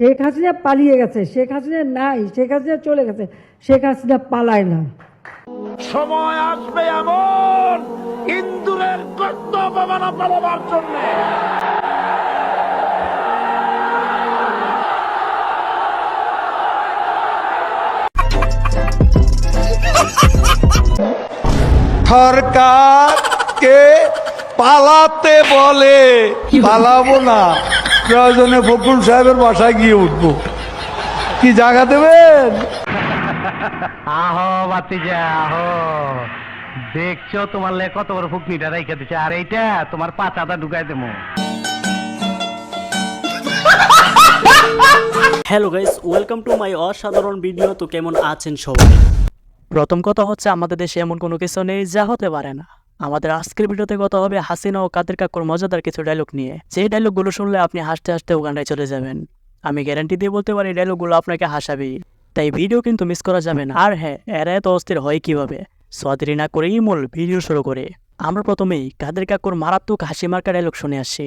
শেখ হাসিনা পালিয়ে গেছে, শেখ হাসিনা নাই, শেখ হাসিনা চলে গেছে, শেখ হাসিনা পালায় না। সময় আসবে এমন ইন্দুরের গর্ত অপমানা পালাবার জন্য। সরকারকে পালাতে বলে, পালাবো না। প্রয়োজনে ফকুল সাহেবের বাসায় গিয়ে উঠবো। কি জায়গা দেবেন? আহো বাতিজা আহো। দেখছ তোমার লে কত বড় ফুকনিটা রেখে দিছে আর এইটা তোমার পাচাটা ঢুকাই দেবো। Hello guys welcome to my অসাধারণ ভিডিও তো কেমন আছেন সবাই? প্রথম কথা হচ্ছে আমাদের দেশে এমন কোনো কিছু নেই যা হতে পারে না। আমাদের আজকের ভিডিওতে কথা হবে হাসিনা ও কাদের কাকুর মজাদার কিছু ডায়লগ নিয়ে। যে ডায়লগগুলো শুনলে আপনি হাসতে হাসতে ওখানটায় চলে যাবেন। আমি গ্যারান্টি দিয়ে বলতে পারি ডায়লগগুলো আপনাকে হাসাবেই তাই ভিডিও কিন্তু মিস করা যাবে না। আর হ্যাঁ এরা এত অস্থির হয় কীভাবে? সোয়াদিরি না করেই মূল ভিডিও শুরু করে। আমরা প্রথমেই কাদের কাকুর মারাত্মক হাসি মার্কা ডায়লগ শুনে আসছি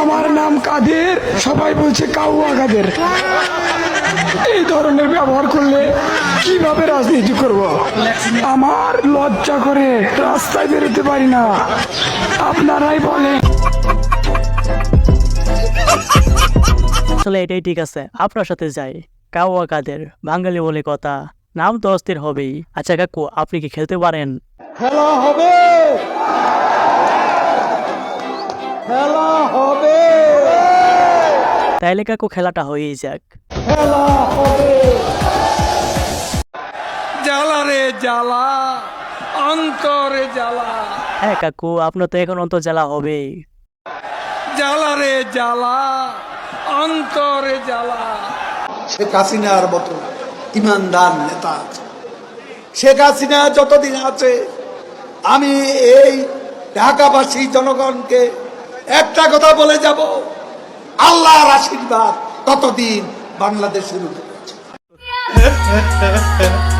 আমার নাম কাদের? সবাই বলছে কাউয়া কাদের। এই ধরনের ব্যবহার করলে কীভাবে রাজনীতি করব? আমার লজ্জা করে রাস্তায় বেরোতে পারি না। আপনারাই বলেন। আসলে এটাই ঠিক আছে। আপনার সাথে যাই। কাওয়া কাদের। বাঙালি বলে কথা। নাম তো অস্থির হবেই। আচ্ছা কাকু আপনি কি খেলতে পারেন? খেলা হবে। খেলা হবে। তাইলে কাকু খেলাটা হয়েই যাক। খেলা হবে। জ্বালা রে জ্বালা অন্তরে জ্বালা। হ্যাঁ কাকু আপনার তো এখন অন্ত জ্বালা হবেই। জ্বালা রে জ্বালা অন্তরে জ্বালা। শেখ হাসিনার মতো ইমানদার নেতা আছে। শেখ হাসিনা যতদিন আছে আমি এই ঢাকাবাসী জনগণকে একটা কথা বলে যাব আল্লাহর আশীর্বাদ ততদিন বাংলাদেশের উপর।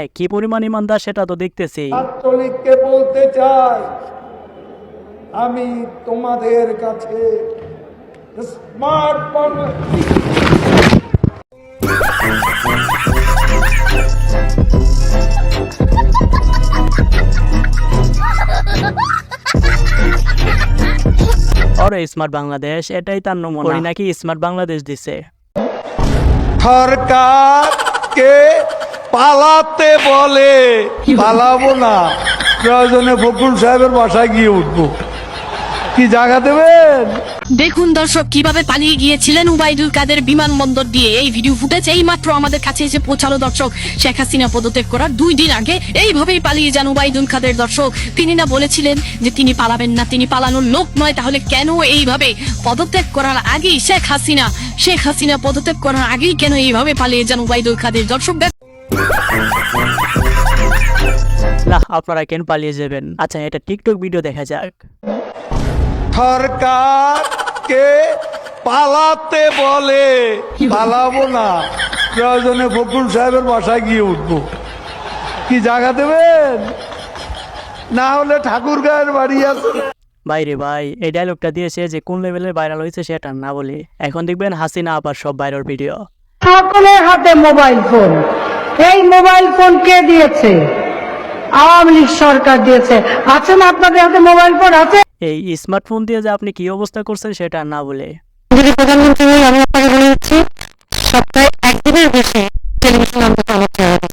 হ্যাঁ কি পরিমাণ ইমানদার সেটা তো দেখতেছি ছাত্রলীগকে বলতে চাই আমি তোমাদের কাছে স্মার্ট ওরে স্মার্ট বাংলাদেশ এটাই তার নমুনা নাকি স্মার্ট বাংলাদেশ দিছে? সরকারকে পালাতে বলে। পালাবো না। প্রয়োজনে ফকুল সাহেবের বাসায় গিয়ে উঠবো। কি জায়গা দেবেন? দেখুন দর্শক, কীভাবে পালিয়ে গিয়েছিলেন উবাইদুল কাদের বিমানবন্দর দিয়ে। এই ভিডিও ফুটেজ এই মাত্র আমাদের কাছে এসে পৌঁছালো দর্শক। শেখ হাসিনা পদত্যাগ করার দুই দিন আগে এইভাবেই পালিয়ে যান উবাইদুল কাদের দর্শক। তিনি না বলেছিলেন যে তিনি পালাবেন না, তিনি পালানোর লোক নয়। তাহলে কেন এইভাবে পদত্যাগ করার আগেই শেখ হাসিনা শেখ হাসিনা পদত্যাগ করার আগেই কেন এইভাবে পালিয়ে যান উবাইদুল কাদের দর্শক? না আপনারা কেন পালিয়ে যাবেন? আচ্ছা এটা টিকটক ভিডিও দেখা যাক। সরকারকে পালাতে বলে? পালাবো না। প্রয়োজনে ফকুল সাহেবের বাসায় গিয়ে উঠবো। কি জায়গা দেবেন? না হলে ঠাকুর গায়ের বাড়ি আছে। বাইরে ভাই এই ডায়লগটা দিয়েছে যে কোন লেভেলের ভাইরাল হয়েছে সেটা না বলে। এখন দেখবেন হাসিনা আবার সব ভাইরাল ভিডিও সকলের হাতে মোবাইল ফোন এই মোবাইল ফোন কে দিয়েছে? আওয়ামী লীগ সরকার দিয়েছে। আছে না আপনাদের হাতে মোবাইল ফোন আছে? এই স্মার্টফোন দিয়ে যে আপনি কি অবস্থা করছেন সেটা না বলে। যদি প্রধানমন্ত্রী আমি আপনাকে বলে দিচ্ছি সপ্তাহে একদিনের বেশি টেলিভিশন অন্তত আমার চেহারা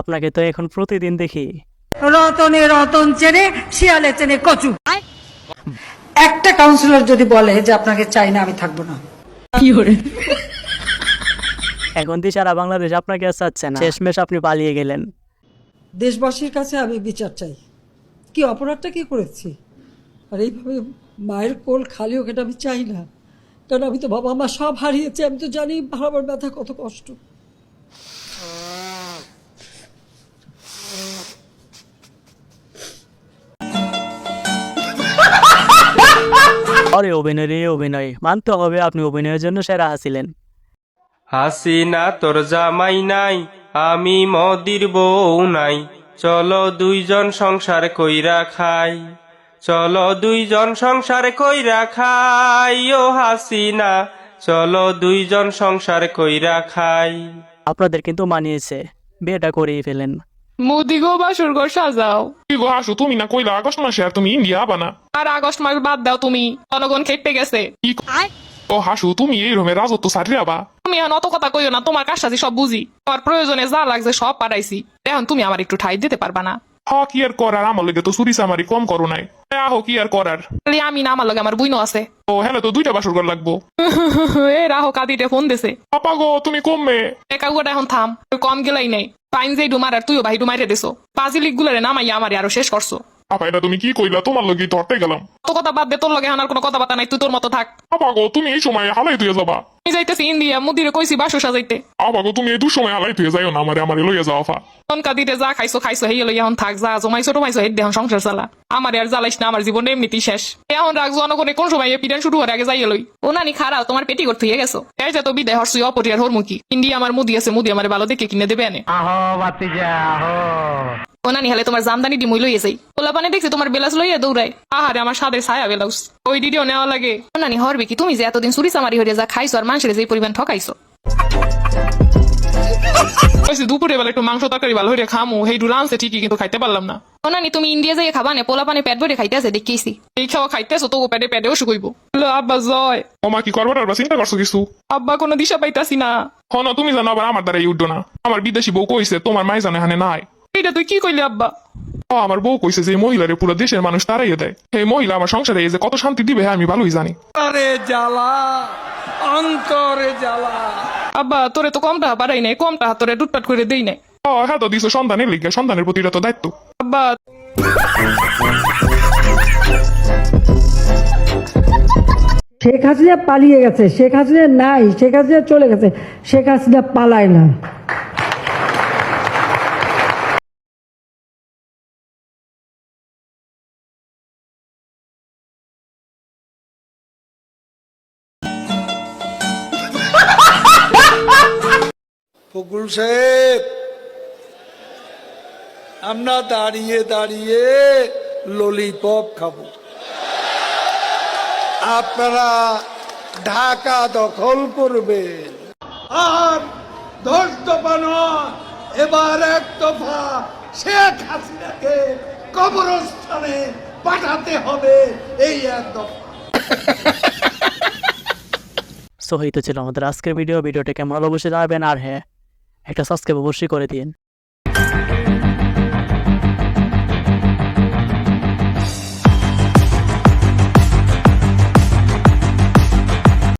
আপনাকে তো এখন প্রতিদিন দেখি। রতনে রতন চেনে শিয়ালে চেনে কচু। একটা কাউন্সিলর যদি বলে যে আপনাকে চাই না আমি থাকব না। এখন দিয়ে সারা বাংলাদেশ আপনাকে আর চাচ্ছে না। শেষমেশ আপনি পালিয়ে গেলেন। দেশবাসীর কাছে আমি বিচার চাই। কি অপরাধটা কি করেছি? আর এইভাবে মায়ের কোল খালি হোক এটা আমি চাই না। কারণ আমি তো বাবা মা সব হারিয়েছি আমি তো জানি হারাবার ব্যথা কত কষ্ট। আরে অভিনয় রে অভিনয়। মানতে হবে আপনি অভিনয়ের জন্য সেরা হাসিলেন হাসিনা তোর জামাই নাই আমি মদির বউ নাই। চলো দুইজন সংসার কইরা খাই। চলো দুইজন সংসার কইরা খাই ও হাসিনা। চলো দুইজন সংসার কইরা খাই। আপনাদের কিন্তু মানিয়েছে। বিয়েটা করেই ফেলেন। মোদি গো বাসুর সাজাও। কি গো হাসু তুমি না কইলা আগস্ট মাসে আর তুমি ইন্ডিয়া বানা আর আগস্ট মাস বাদ দাও তুমি জনগণ খেপে গেছে। কি ও হাসু তুমি এই রুমে রাজত্ব সারি বা তুমি এখন অত কথা কইও না তোমার কাজ সাথে সব বুঝি। তোমার প্রয়োজনে যা লাগছে সব পাঠাইছি। এখন তুমি আমার একটু ঠাই দিতে পারবা না। হ কি আর করার? আমার লগে তো সুরি সামারি কম করো নাই। আহো কি আর করার? খালি আমি না আমার লগে আমার বুইনো আছে। ও হ্যালো তো দুইটা বাসর ঘর লাগবো। এ রাহো কাদিতে ফোন দিছে। পাপা গো তুমি কমবে একা গোটা এখন থাম কম গেলাই নাই। পাইন যে ডুমার আর তুইও ভাই ডুমাইরে দিছো। পাজিলিক গুলারে নামাইয়া আমারে আরও শেষ করছ। পাপা এটা তুমি কি কইলা? তোমার লগে ধরতে গেলাম। তো কথা বাদ দে তোর লগে এখন কোনো কথা বার্তা নাই তুই তোর মতো থাক। পাপা গো তুমি এই সময় হালাই তুই যাবা। আমি যাইতেছি ইন্ডিয়া মুদিরে কইছি বাসু সাজাইতে। পাপা গো তুমি এই দুসময় হালাই তুই যাইও না আমারে আমারে লইয়া যাও ফা। তখন কাদিতে যা খাইছো খাইছো হেই লই এখন থাক যা জমাইছো টমাইছো হেড এখন সংসার চালা। আমার আর জ্বালাইস না আমার জীবন এমনিতেই শেষ। এখন রাখ জনগণে কোন সময় পিটান শুরু হওয়ার আগে যাইয়ে লই। ও নানি খারাও তোমার পেটি করতে হয়ে গেছো। এই যে তো বিদায় হরসুই অপরিয়ার হরমুখী। ইন্ডিয়া আমার মুদি আছে মুদি আমার ভালো দেখে কিনে দেবে এনে। আহো বাতিজা আহো। ও নানি হলে তোমার জামদানি ডিমুই লইয়ে যাই ওলা পানে দেখছি তোমার বেলাস লইয়া দৌড়ায়। আহারে আমার সাদের ছায়া বেলাউস। ওই ডিডিও নেওয়া লাগে। ও নানি হরবে কি? তুমি যে এতদিন চুরি চামারি হয়ে যা খাইছো আর মানুষের যে পরিমাণ ঠকাইছো। কইছি দুপুরে বেলা একটু মাংস তরকারি ভালো হইরে খামু। হেই ডুলান্সে ঠিকই কিন্তু খাইতে পারলাম না। ও নানি তুমি ইন্ডিয়া যাই খাবা না পোলা পানে পেট ভরে খাইতেছে দেখিয়েছি এই খাওয়া খাইতেছো তো পেটে পেটেও শুকইব। আব্বা জয়। ওমা কি করবার আর চিন্তা করছ কিছু? আব্বা কোনো দিশা পাইতাছি না। হন তুমি জানো আবার আমার দ্বারা উঠো না। আমার বিদেশি বউ কইছে তোমার মাই জানে হানে নাই। এটা তুই কি কইলি আব্বা? ও আমার বউ কইছে যে এই মহিলারে পুরো দেশের মানুষ তারাইয়ে দেয়। এই মহিলা আমার সংসারে এই যে কত শান্তি দিবে আমি ভালোই জানি। আরে জ্বালা অন্তরে জ্বালা। আব্বা তোরে তো কম টাকা পারাই নাই কম টাকা তোরে টুটপাট করে দেই নাই। ও হ্যাঁ তো দিছো সন্তানের লিগে সন্তানের প্রতি এটা তো দায়িত্ব। আব্বা শেখ হাসিনা পালিয়ে গেছে শেখ হাসিনা নাই শেখ হাসিনা চলে গেছে শেখ হাসিনা পালায় না। ফকুল সাহেব আমরা দাঁড়িয়ে দাঁড়িয়ে ললিপপ খাব। আপনারা ঢাকা দখল করবেন। আর দশ দফা নয় এবার এক দফা শেখ হাসিনাকে কবরস্থানে পাঠাতে হবে এই এক দফা। সো এই তো ছিল আমাদের আজকের ভিডিও ভিডিওটা কেমন হলো অবশ্যই জানাবেন। আর হ্যাঁ একটা সাবস্ক্রাইব অবশ্যই করে দিন।